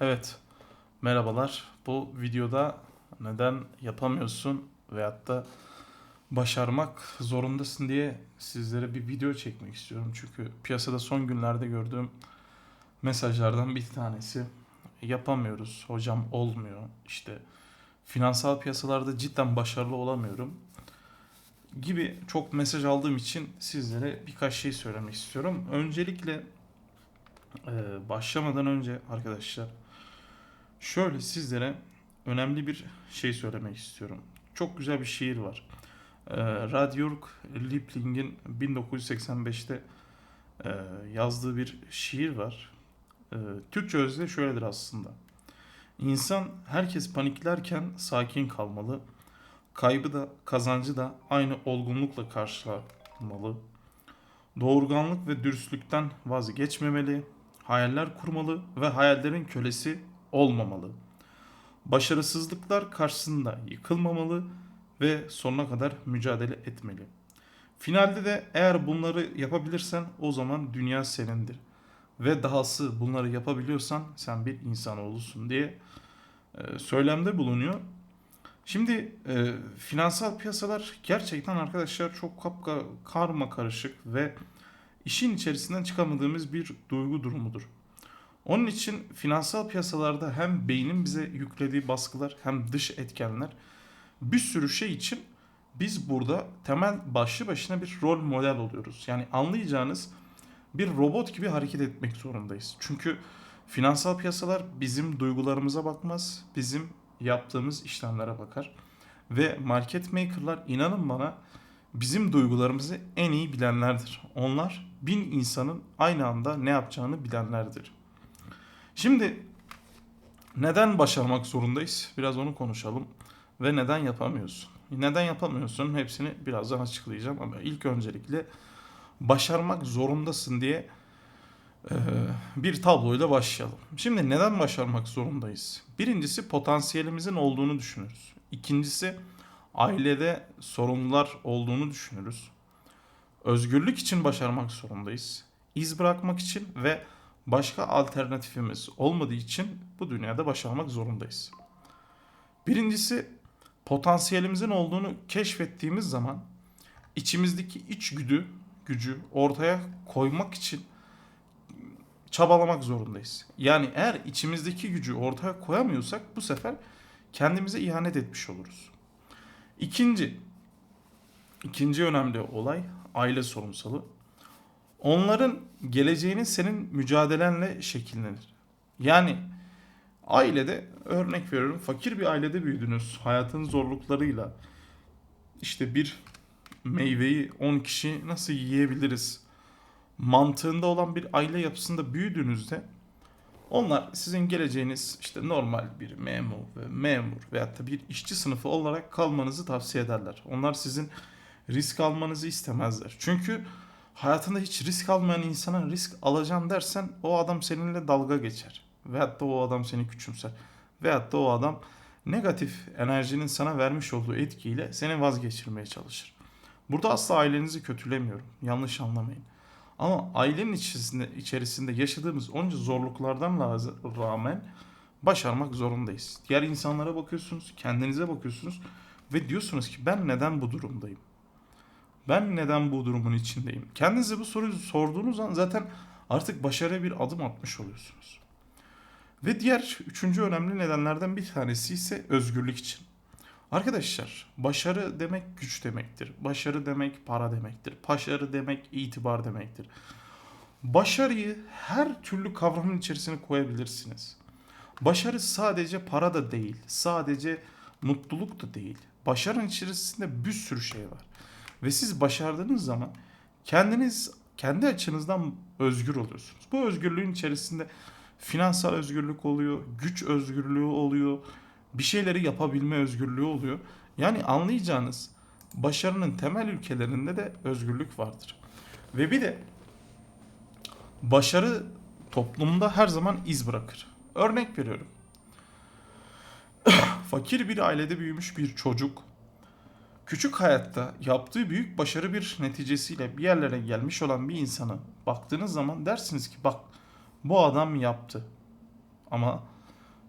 Evet, merhabalar. Bu videoda neden yapamıyorsun veyahut da başarmak zorundasın diye sizlere bir video çekmek istiyorum. Çünkü piyasada son günlerde gördüğüm mesajlardan bir tanesi yapamıyoruz, hocam olmuyor. İşte finansal piyasalarda cidden başarılı olamıyorum gibi çok mesaj aldığım için sizlere birkaç şey söylemek istiyorum. Öncelikle başlamadan önce arkadaşlar Şöyle sizlere önemli bir şey söylemek istiyorum. Çok güzel bir şiir var. Ee, Rudyard Kipling'in 1985'te e, yazdığı bir şiir var. Ee, Türkçe özde şöyledir aslında. İnsan herkes paniklerken sakin kalmalı. Kaybı da kazancı da aynı olgunlukla karşılamalı. Doğurganlık ve dürüstlükten vazgeçmemeli. Hayaller kurmalı ve hayallerin kölesi olmamalı. Başarısızlıklar karşısında yıkılmamalı ve sonuna kadar mücadele etmeli. Finalde de eğer bunları yapabilirsen o zaman dünya senindir. Ve dahası bunları yapabiliyorsan sen bir insanoğlusun diye e, söylemde bulunuyor. Şimdi e, finansal piyasalar gerçekten arkadaşlar çok kapka, karma karışık ve işin içerisinden çıkamadığımız bir duygu durumudur. Onun için finansal piyasalarda hem beynin bize yüklediği baskılar hem dış etkenler bir sürü şey için biz burada temel başlı başına bir rol model oluyoruz. Yani anlayacağınız bir robot gibi hareket etmek zorundayız. Çünkü finansal piyasalar bizim duygularımıza bakmaz, bizim yaptığımız işlemlere bakar. Ve market maker'lar inanın bana bizim duygularımızı en iyi bilenlerdir. Onlar bin insanın aynı anda ne yapacağını bilenlerdir. Şimdi neden başarmak zorundayız? Biraz onu konuşalım. Ve neden yapamıyorsun? Neden yapamıyorsun? Hepsini birazdan açıklayacağım ama ilk öncelikle başarmak zorundasın diye e, bir tabloyla başlayalım. Şimdi neden başarmak zorundayız? Birincisi potansiyelimizin olduğunu düşünürüz. İkincisi ailede sorunlar olduğunu düşünürüz. Özgürlük için başarmak zorundayız. İz bırakmak için ve başka alternatifimiz olmadığı için bu dünyada başarmak zorundayız. Birincisi potansiyelimizin olduğunu keşfettiğimiz zaman içimizdeki iç güdü, gücü ortaya koymak için çabalamak zorundayız. Yani eğer içimizdeki gücü ortaya koyamıyorsak bu sefer kendimize ihanet etmiş oluruz. İkinci, ikinci önemli olay aile sorunsalı. Onların geleceğini senin mücadelenle şekillenir. Yani ailede örnek veriyorum fakir bir ailede büyüdünüz. Hayatın zorluklarıyla işte bir meyveyi 10 kişi nasıl yiyebiliriz mantığında olan bir aile yapısında büyüdüğünüzde onlar sizin geleceğiniz işte normal bir memur ve memur veyahut da bir işçi sınıfı olarak kalmanızı tavsiye ederler. Onlar sizin risk almanızı istemezler. Çünkü hayatında hiç risk almayan insana risk alacağım dersen o adam seninle dalga geçer. Veyahut da o adam seni küçümser. Veyahut da o adam negatif enerjinin sana vermiş olduğu etkiyle seni vazgeçirmeye çalışır. Burada asla ailenizi kötülemiyorum. Yanlış anlamayın. Ama ailenin içerisinde, içerisinde yaşadığımız onca zorluklardan rağmen başarmak zorundayız. Diğer insanlara bakıyorsunuz, kendinize bakıyorsunuz ve diyorsunuz ki ben neden bu durumdayım? Ben neden bu durumun içindeyim? Kendinize bu soruyu sorduğunuz an zaten artık başarıya bir adım atmış oluyorsunuz. Ve diğer üçüncü önemli nedenlerden bir tanesi ise özgürlük için. Arkadaşlar başarı demek güç demektir. Başarı demek para demektir. Başarı demek itibar demektir. Başarıyı her türlü kavramın içerisine koyabilirsiniz. Başarı sadece para da değil, sadece mutluluk da değil. Başarının içerisinde bir sürü şey var. Ve siz başardığınız zaman kendiniz kendi açınızdan özgür oluyorsunuz. Bu özgürlüğün içerisinde finansal özgürlük oluyor, güç özgürlüğü oluyor, bir şeyleri yapabilme özgürlüğü oluyor. Yani anlayacağınız başarının temel ülkelerinde de özgürlük vardır. Ve bir de başarı toplumda her zaman iz bırakır. Örnek veriyorum. Fakir bir ailede büyümüş bir çocuk küçük hayatta yaptığı büyük başarı bir neticesiyle bir yerlere gelmiş olan bir insana baktığınız zaman dersiniz ki bak bu adam yaptı. Ama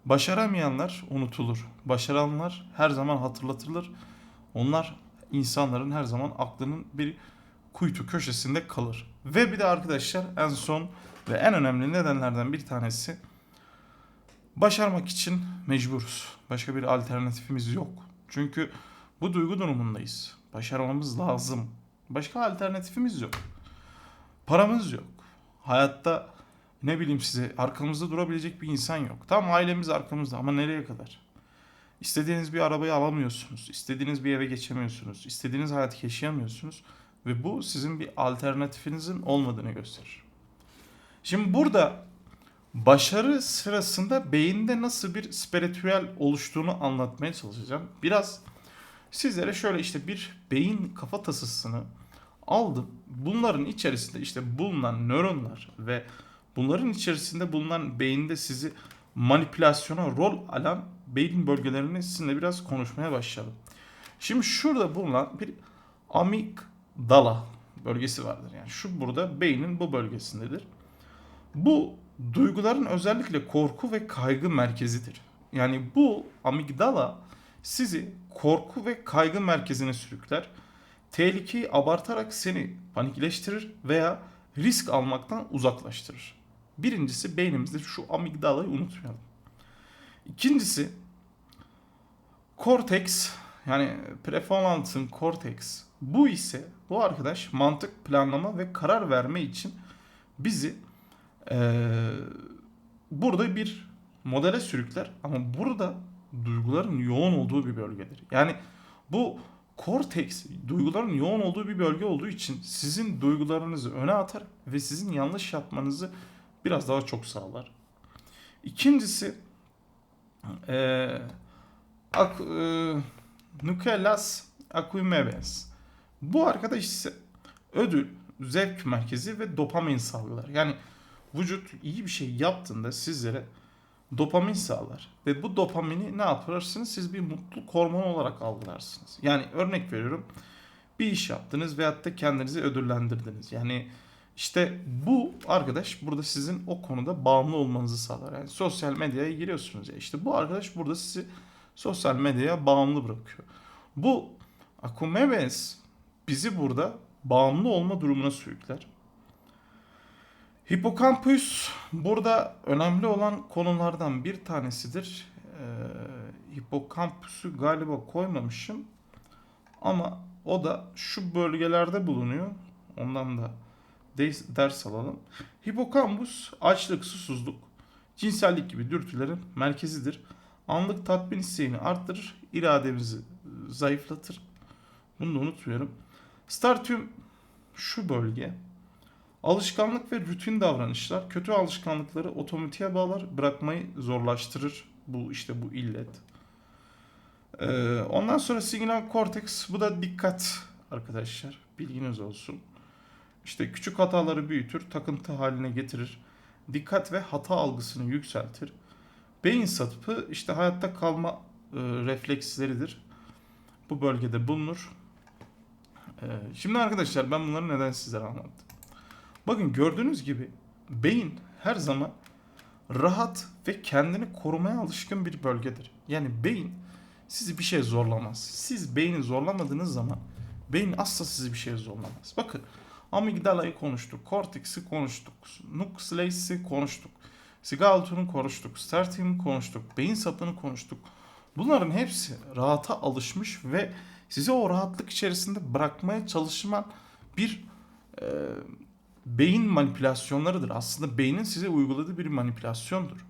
Başaramayanlar unutulur. Başaranlar her zaman hatırlatılır. Onlar insanların her zaman aklının bir kuytu köşesinde kalır. Ve bir de arkadaşlar en son ve en önemli nedenlerden bir tanesi başarmak için mecburuz. Başka bir alternatifimiz yok. Çünkü bu duygu durumundayız. Başarmamız lazım. Başka alternatifimiz yok. Paramız yok. Hayatta ne bileyim size arkamızda durabilecek bir insan yok. Tamam ailemiz arkamızda ama nereye kadar? İstediğiniz bir arabayı alamıyorsunuz. İstediğiniz bir eve geçemiyorsunuz. İstediğiniz hayatı yaşayamıyorsunuz. Ve bu sizin bir alternatifinizin olmadığını gösterir. Şimdi burada başarı sırasında beyinde nasıl bir spiritüel oluştuğunu anlatmaya çalışacağım. Biraz sizlere şöyle işte bir beyin kafatasısını aldım. Bunların içerisinde işte bulunan nöronlar ve bunların içerisinde bulunan beyinde sizi manipülasyona rol alan beyin bölgelerini sizinle biraz konuşmaya başlayalım. Şimdi şurada bulunan bir amigdala bölgesi vardır. Yani şu burada beynin bu bölgesindedir. Bu duyguların özellikle korku ve kaygı merkezidir. Yani bu amigdala sizi korku ve kaygı merkezine sürükler. Tehlikeyi abartarak seni panikleştirir veya risk almaktan uzaklaştırır. Birincisi beynimizde şu amigdalayı unutmayalım. İkincisi korteks yani prefrontal korteks. Bu ise bu arkadaş mantık, planlama ve karar verme için bizi eee, burada bir modele sürükler ama burada duyguların yoğun olduğu bir bölgedir. Yani bu korteks duyguların yoğun olduğu bir bölge olduğu için sizin duygularınızı öne atar ve sizin yanlış yapmanızı biraz daha çok sağlar. İkincisi eee ak, eee, nucleus accumbens. Bu arkadaş ise ödül, zevk merkezi ve dopamin salgılar. Yani vücut iyi bir şey yaptığında sizlere dopamin sağlar. Ve bu dopamini ne yaparsınız? Siz bir mutluluk hormonu olarak algılarsınız. Yani örnek veriyorum. Bir iş yaptınız veyahut da kendinizi ödüllendirdiniz. Yani işte bu arkadaş burada sizin o konuda bağımlı olmanızı sağlar. Yani sosyal medyaya giriyorsunuz ya. İşte bu arkadaş burada sizi sosyal medyaya bağımlı bırakıyor. Bu Akumeves bizi burada bağımlı olma durumuna sürükler. Hipokampüs burada önemli olan konulardan bir tanesidir. Ee, hipokampüsü galiba koymamışım. Ama o da şu bölgelerde bulunuyor. Ondan da de- ders alalım. Hipokampüs açlık, susuzluk, cinsellik gibi dürtülerin merkezidir. Anlık tatmin isteğini arttırır, irademizi zayıflatır. Bunu da unutmuyorum. Startium şu bölge. Alışkanlık ve rutin davranışlar kötü alışkanlıkları otomatiğe bağlar, bırakmayı zorlaştırır. Bu işte bu illet. Ee, ondan sonra signal korteks bu da dikkat arkadaşlar. Bilginiz olsun. İşte küçük hataları büyütür, takıntı haline getirir. Dikkat ve hata algısını yükseltir. Beyin sapı işte hayatta kalma e, refleksleridir. Bu bölgede bulunur. Ee, şimdi arkadaşlar ben bunları neden sizlere anlattım? Bakın gördüğünüz gibi beyin her zaman rahat ve kendini korumaya alışkın bir bölgedir. Yani beyin sizi bir şey zorlamaz. Siz beyni zorlamadığınız zaman beyin asla sizi bir şey zorlamaz. Bakın amigdalayı konuştuk, korteksi konuştuk, nucleus'i konuştuk, sigalton'u konuştuk, starting'i konuştuk, beyin sapını konuştuk. Bunların hepsi rahata alışmış ve sizi o rahatlık içerisinde bırakmaya çalışman bir e, beyin manipülasyonlarıdır. Aslında beynin size uyguladığı bir manipülasyondur.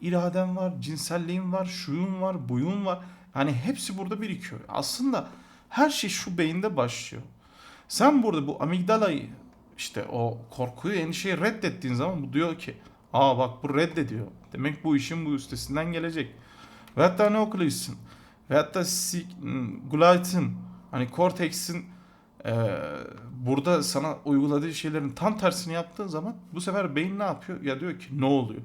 İraden var, cinselliğin var, şuyun var, buyun var. Yani hepsi burada birikiyor. Aslında her şey şu beyinde başlıyor. Sen burada bu amigdalayı işte o korkuyu, endişeyi reddettiğin zaman bu diyor ki aa bak bu reddediyor. Demek bu işin bu üstesinden gelecek. Ve hatta neokleus'in ve hatta glutatın hani korteksin ee, burada sana uyguladığı şeylerin tam tersini yaptığın zaman bu sefer beyin ne yapıyor? Ya diyor ki ne oluyor?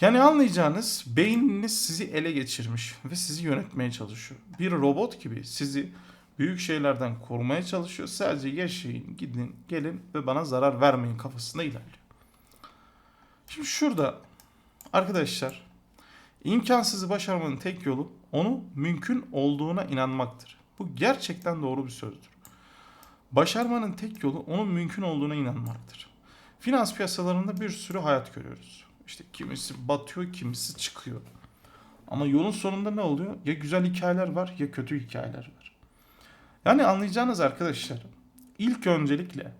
Yani anlayacağınız beyniniz sizi ele geçirmiş ve sizi yönetmeye çalışıyor. Bir robot gibi sizi büyük şeylerden korumaya çalışıyor. Sadece yaşayın, gidin, gelin ve bana zarar vermeyin kafasında ilerliyor. Şimdi şurada Arkadaşlar, imkansızı başarmanın tek yolu onu mümkün olduğuna inanmaktır. Bu gerçekten doğru bir sözdür. Başarmanın tek yolu onun mümkün olduğuna inanmaktır. Finans piyasalarında bir sürü hayat görüyoruz. İşte kimisi batıyor, kimisi çıkıyor. Ama yolun sonunda ne oluyor? Ya güzel hikayeler var ya kötü hikayeler var. Yani anlayacağınız arkadaşlar ilk öncelikle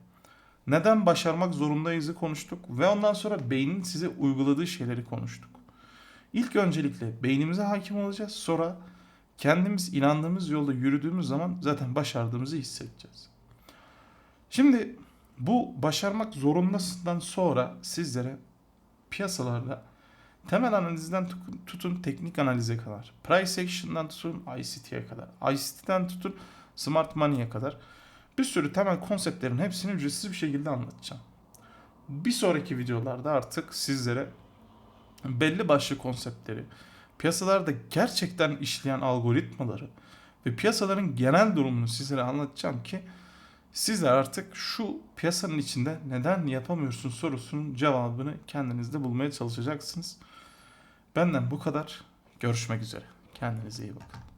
neden başarmak zorundayızı konuştuk ve ondan sonra beynin size uyguladığı şeyleri konuştuk. İlk öncelikle beynimize hakim olacağız. Sonra kendimiz inandığımız yolda yürüdüğümüz zaman zaten başardığımızı hissedeceğiz. Şimdi bu başarmak zorundasından sonra sizlere piyasalarda temel analizden tu- tutun teknik analize kadar, price action'dan tutun ICT'ye kadar, ICT'den tutun smart money'e kadar bir sürü temel konseptlerin hepsini ücretsiz bir şekilde anlatacağım. Bir sonraki videolarda artık sizlere belli başlı konseptleri, piyasalarda gerçekten işleyen algoritmaları ve piyasaların genel durumunu sizlere anlatacağım ki sizler artık şu piyasanın içinde neden yapamıyorsun sorusunun cevabını kendinizde bulmaya çalışacaksınız. Benden bu kadar. Görüşmek üzere. Kendinize iyi bakın.